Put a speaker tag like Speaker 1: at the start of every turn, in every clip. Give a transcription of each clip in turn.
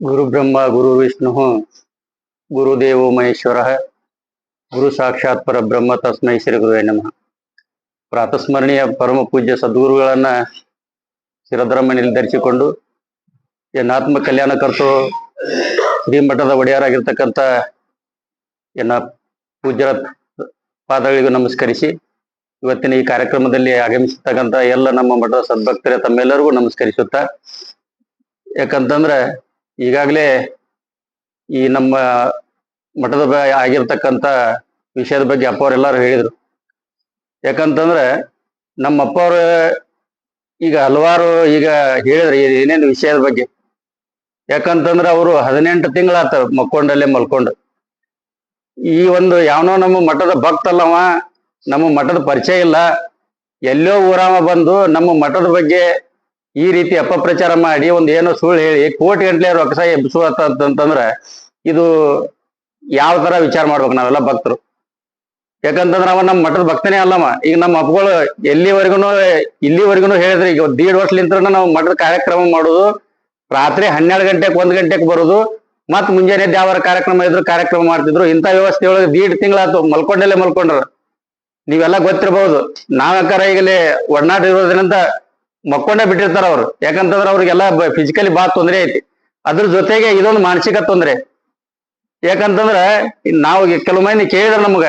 Speaker 1: ಗುರು ಬ್ರಹ್ಮ ಗುರು ವಿಷ್ಣು, ಗುರುದೇವೋ ಮಹೇಶ್ವರ, ಗುರು ಸಾಕ್ಷಾತ್ ಪರಬ್ರಹ್ಮ ತಸ್ಮೈ ಶ್ರೀ ಗುರುವೇ ನಮಃ. ಪ್ರಾತಸ್ಮರಣೀಯ ಪರಮ ಪೂಜ್ಯ ಸದ್ಗುರುಗಳನ್ನ ಶಿರದ್ರಮನೆಯಲ್ಲಿ ಧರಿಸಿಕೊಂಡು ಎನ್ನಾತ್ಮ ಕಲ್ಯಾಣ ಕರ್ತೋ ಶ್ರೀಮಠದ ಒಡೆಯರಾಗಿರ್ತಕ್ಕಂಥ ಎನ್ನ ಪೂಜ್ಯರ ಪಾದಗಳಿಗೂ ನಮಸ್ಕರಿಸಿ ಇವತ್ತಿನ ಈ ಕಾರ್ಯಕ್ರಮದಲ್ಲಿ ಆಗಮಿಸತಕ್ಕಂಥ ಎಲ್ಲ ನಮ್ಮ ಮಠದ ಸದ್ಭಕ್ತರೇ ತಮ್ಮೆಲ್ಲರಿಗೂ ನಮಸ್ಕರಿಸುತ್ತಾ, ಯಾಕಂತಂದ್ರೆ ಈಗಾಗಲೇ ಈ ನಮ್ಮ ಮಠದ ಆಗಿರ್ತಕ್ಕಂಥ ವಿಷಯದ ಬಗ್ಗೆ ಅಪ್ಪ ಅವರೆಲ್ಲರೂ ಹೇಳಿದರು. ಯಾಕಂತಂದ್ರೆ ನಮ್ಮ ಅಪ್ಪ ಅವರು ಈಗ ಹಲವಾರು ಈಗ ಹೇಳಿದ್ರು ಏನೇನು ವಿಷಯದ ಬಗ್ಗೆ. ಯಾಕಂತಂದ್ರೆ ಅವರು ಹದಿನೆಂಟು ತಿಂಗಳಾತ ಮಕ್ಕೊಂಡಲ್ಲೇ ಮಲ್ಕೊಂಡು. ಈ ಒಂದು ಯಾವನೋ ನಮ್ಮ ಮಠದ ಭಕ್ತಲ್ಲವ, ನಮ್ಮ ಮಠದ ಪರಿಚಯ ಇಲ್ಲ. ಎಲ್ಲೋ ಊರಾಮ ಬಂದು ನಮ್ಮ ಮಠದ ಬಗ್ಗೆ ಈ ರೀತಿ ಅಪಪ್ರಚಾರ ಮಾಡಿ ಒಂದು ಏನೋ ಸುಳ್ಳು ಹೇಳಿ ಕೋಟಿ ಗಂಟ್ಲೆ ರೊಕ್ಕ ಎಬ್ಸುವತ್ತಂತಂದ್ರ ಇದು ಯಾವ ತರ ವಿಚಾರ ಮಾಡ್ಬೇಕು ನಾವೆಲ್ಲ ಭಕ್ತರು. ಯಾಕಂತಂದ್ರೆ ಅವ ನಮ್ಮ ಮಠದ ಭಕ್ತನೇ ಅಲ್ಲಮ್ಮ ಈಗ ನಮ್ಮ ಅಪ್ಪಗಳು ಎಲ್ಲಿವರೆಗೂ ಇಲ್ಲಿವರೆಗೂ ಹೇಳಿದ್ರೆ ಈಗ ದೀಡ್ ವರ್ಷಲಿಂತ್ರ ನಾವು ಮಠದ ಕಾರ್ಯಕ್ರಮ ಮಾಡೋದು, ರಾತ್ರಿ ಹನ್ನೆರಡು ಗಂಟೆಗೆ ಒಂದ್ ಗಂಟೆಗೆ ಬರೋದು ಮತ್ ಮುಂಜಾನೆ ಯಾವಾರ ಕಾರ್ಯಕ್ರಮ ಇದ್ರು ಕಾರ್ಯಕ್ರಮ ಮಾಡ್ತಿದ್ರು, ಇಂಥ ವ್ಯವಸ್ಥೆ ಒಳಗೆ ದೀಡ್ ತಿಂಗಳಾತು ಮಲ್ಕೊಂಡಲ್ಲೇ ಮಲ್ಕೊಂಡ್ರ. ನೀವೆಲ್ಲ ಗೊತ್ತಿರಬಹುದು ನಾವ್ಯಾಕಾರ ಈಗಲೇ ಒಡನಾಟ ಇರೋದ್ರಿಂದ ಮಕ್ಕೊಂಡೇ ಬಿಟ್ಟಿರ್ತಾರ ಅವ್ರು. ಯಾಕಂತಂದ್ರೆ ಅವ್ರಿಗೆಲ್ಲ ಫಿಸಿಕಲಿ ಬಾ ತೊಂದರೆ ಐತಿ. ಅದ್ರ ಜೊತೆಗೆ ಇದೊಂದು ಮಾನಸಿಕ ತೊಂದರೆ. ಯಾಕಂತಂದ್ರೆ ನಾವು ಕೆಲವು ಮಂದಿ ಕೇಳಿದ್ರ ನಮಗ,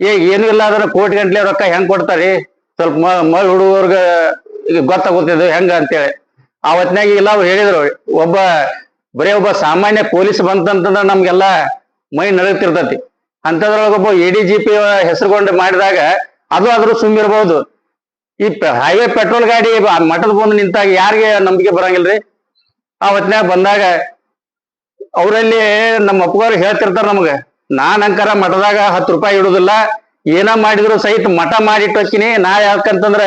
Speaker 1: ಏ, ಏನು ಇಲ್ಲ ಅಂದ್ರೆ ಕೋಟಿ ಗಂಟ್ಲೆ ರೊಕ್ಕ ಹೆಂಗ್ ಕೊಡ್ತಾರಿ? ಸ್ವಲ್ಪ ಮಳ್ ಹುಡುಗರ್ಗ ಗೊತ್ತಾಗುತ್ತಿದ್ದು ಹೆಂಗ ಅಂತೇಳಿ. ಆ ಇಲ್ಲ ಅವ್ರು ಹೇಳಿದ್ರು, ಒಬ್ಬ, ಬರೀ ಒಬ್ಬ ಸಾಮಾನ್ಯ ಪೊಲೀಸ್ ಬಂತಂತಂದ್ರೆ ನಮ್ಗೆಲ್ಲ ಮೈ ನಡೀತಿರ್ತತಿ ಅಂತದ್ರೊಳಗೊಬ್ಬ ಎ ಡಿ ಜಿ ಪಿ ಹೆಸರುಗೊಂಡು ಮಾಡಿದಾಗ ಅದು ಆದ್ರೂ ಸುಮ್ಮಿರ್ಬೋದು. ಈ ಹೈವೇ ಪೆಟ್ರೋಲ್ ಗಾಡಿ ಮಠದ ಬಂದು ನಿಂತಾಗ ಯಾರಿಗೆ ನಂಬಿಕೆ ಬರಂಗಿಲ್ರಿ? ಆ ಹೊತ್ನ್ಯಾಗ ಬಂದಾಗ ಅವರಲ್ಲಿ ನಮ್ಮ ಅಪ್ಪಗಾರು ಹೇಳ್ತಿರ್ತಾರ ನಮಗ, ನಾನು ಅಂಕರ ಮಠದಾಗ ಹತ್ತು ರೂಪಾಯಿ ಇಡುದಿಲ್ಲ, ಏನ ಮಾಡಿದ್ರು ಸಹಿತ ಮಠ ಮಾಡಿಟ್ಟು ನಾ ಯಾಕಂತಂದ್ರ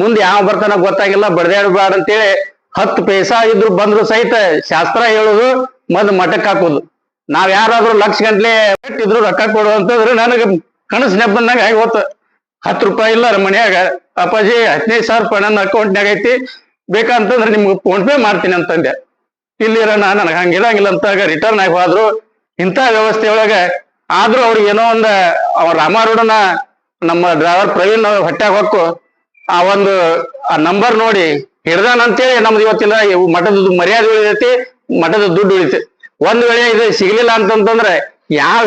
Speaker 1: ಮುಂದೆ ಯಾವ ಬರ್ತಾನ ಗೊತ್ತಾಗಿಲ್ಲ ಬಡ್ದಾಡ್ಬೇಡ ಅಂತೇಳಿ ಹತ್ತು ಪೈಸಾ ಇದ್ರು ಬಂದ್ರು ಸಹಿತ ಶಾಸ್ತ್ರ ಹೇಳುದು ಮದ್ ಮಠಕ್ಕೆ ಹಾಕುದು. ನಾವ್ ಯಾರಾದ್ರೂ ಲಕ್ಷ ಗಂಟ್ಲೆ ಇದ್ರು ರೊಕ್ಕ ಕೊಡು ಅಂತಂದ್ರೆ ನನಗ ಕನಸು ನೆಪ್ಪಂದಾಗ ಆಗಿ ಹತ್ತು ರೂಪಾಯಿ ಇಲ್ಲ ಮನ್ಯಾಗ. ಅಪ್ಪಾಜಿ ಹದಿನೈದು ಸಾವಿರ ರೂಪಾಯಿ ನನ್ನ ಅಕೌಂಟ್ನಾಗ ಐತಿ. ಬೇಕಂತಂದ್ರೆ ನಿಮ್ಗೆ ಫೋನ್ ಪೇ ಮಾಡ್ತೀನಿ ಅಂತಂದೆ. ಇಲ್ಲಿರ ನಾ ನನಗೆ ಹಂಗಿರಂಗಿಲ್ಲ ಅಂತಾಗ ರಿಟರ್ನ್ ಆಗಿ ಹೋದ್ರು. ಇಂಥ ವ್ಯವಸ್ಥೆ ಒಳಗೆ ಆದ್ರೂ ಅವ್ರಿಗೆ ಏನೋ ಒಂದು ಅವ ರಾಮಾರೂಢನ ನಮ್ಮ ಡ್ರೈವರ್ ಪ್ರವೀಣ್ ಹೊಟ್ಟೆಗೆ ಹೊಕ್ಕು ಆ ಒಂದು ಆ ನಂಬರ್ ನೋಡಿ ಹಿಡ್ದಾನಂತೇಳಿ ನಮ್ದು ಇವತ್ತಿನ ಇವು ಮಠದ ಮರ್ಯಾದೆ ಉಳಿದೈತಿ, ಮಠದ ದುಡ್ಡು ಉಳಿತೈತಿ. ಒಂದ್ ವೇಳೆ ಇದು ಸಿಗ್ಲಿಲ್ಲ ಅಂತಂತಂದ್ರೆ ಯಾವ